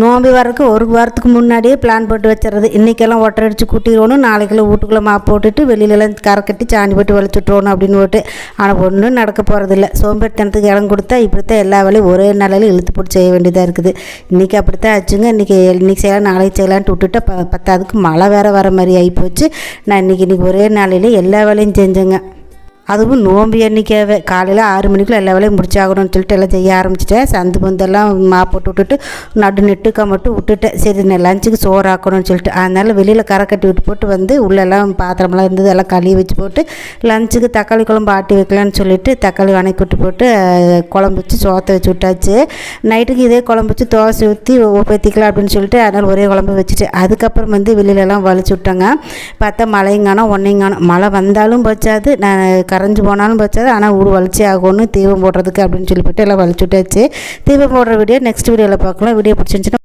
நோம்பி வரக்கு ஒரு வாரத்துக்கு முன்னாடியே பிளான் போட்டு வச்சிடுறது. இன்றைக்கெல்லாம் ஒட்டரை அடித்து கூட்டிடணும் நாளைக்கெல்லாம் வீட்டுக்குள்ளே மாப் போட்டுட்டு வெளியிலலாம் கரை கட்டி சாணி போட்டு வலிச்சுட்ருவோணும் அப்படின்னு போட்டு. ஆனால் ஒன்றும் நடக்க போகிறதில்ல சோம்பேறித்தனத்துக்கு இடம் கொடுத்தா இப்படித்தான் எல்லா வேலையும் ஒரே நாளையில் இழுத்து போட்டு செய்ய வேண்டியதாக இருக்குது. இன்றைக்கி அப்படித்தான் ஆச்சுங்க. இன்றைக்கி இன்றைக்கி செய்யலாம் நாளைக்கு செய்யலான்ட்டு விட்டுட்டு ப பத்தாவதுக்கு மழை வேறு வர மாதிரி ஆகிப்போச்சு நான் இன்றைக்கி இன்றைக்கி ஒரே நாளையில் எல்லா வேலையும் செஞ்சேங்க. அதுவும் நோம்பு அன்னைக்காவே காலையில் ஆறு மணிக்குள்ள எல்லா வேலையும் முடிச்சாகணும்னு சொல்லிட்டு எல்லாம் செய்ய ஆரம்பிச்சிட்டேன். சந்து பந்தெல்லாம் மா போட்டு விட்டுட்டு நடு நெட்டுக்கா மட்டும் விட்டுட்டேன் சரி நான் லஞ்சுக்கு சோறு ஆக்கணும்னு சொல்லிட்டு அதனால் வெளியில் கரை கட்டி விட்டு போட்டு வந்து உள்ளெல்லாம் பாத்திரமெல்லாம் இருந்தது எல்லாம் கழுவி வச்சு போட்டு லஞ்சுக்கு தக்காளி குழம்பு ஆட்டி வைக்கலான்னு சொல்லிட்டு தக்காளி வணக்கி விட்டு போட்டு குழம்பு வச்சு சோத்தை வச்சு விட்டாச்சு. நைட்டுக்கு இதே குழம்பு வச்சு தோசை ஊற்றி ஊற்றிக்கலாம் அப்படின்னு சொல்லிட்டு அதனால் ஒரே குழம்பு வச்சுட்டு அதுக்கப்புறம் வந்து வெளியிலலாம் வலிச்சு விட்டாங்க. பார்த்தா மழையும் காணோம் ஒன்றையும் காணோம். மழை வந்தாலும் போச்சாது நான் கரைஞ்சி போனாலும் பச்சாது ஆனால் ஊர் வலிச்சே ஆகணும் தீபம் போடுறதுக்கு அப்படின்னு சொல்லிவிட்டு எல்லாம் வலிச்சு விட்டாச்சு தீபம் போடுற வீடியோ நெக்ஸ்ட் வீடியோவில் பார்க்கலாம். வீடியோ பிடிச்சிருந்துச்சுன்னா